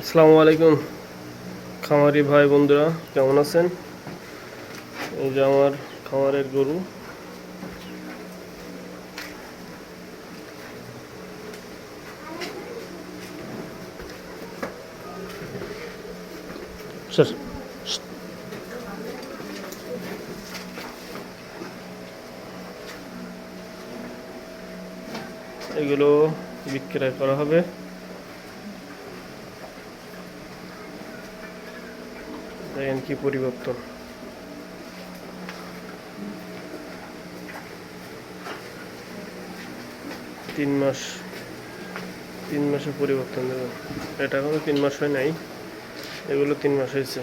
আসসালামু আলাইকুম খামারি ভাই বন্ধুরা কেমন আছেন? এই যে আমার খামারের গরু। স্যার। এগুলো বিক্রয় করা হবে। দেখেন কি পরিবর্তন। তিন মাস, তিন মাসে পরিবর্তন দেবেন এটা এখনও তিন মাস হয় নাই। এগুলো তিন মাস হয়েছে।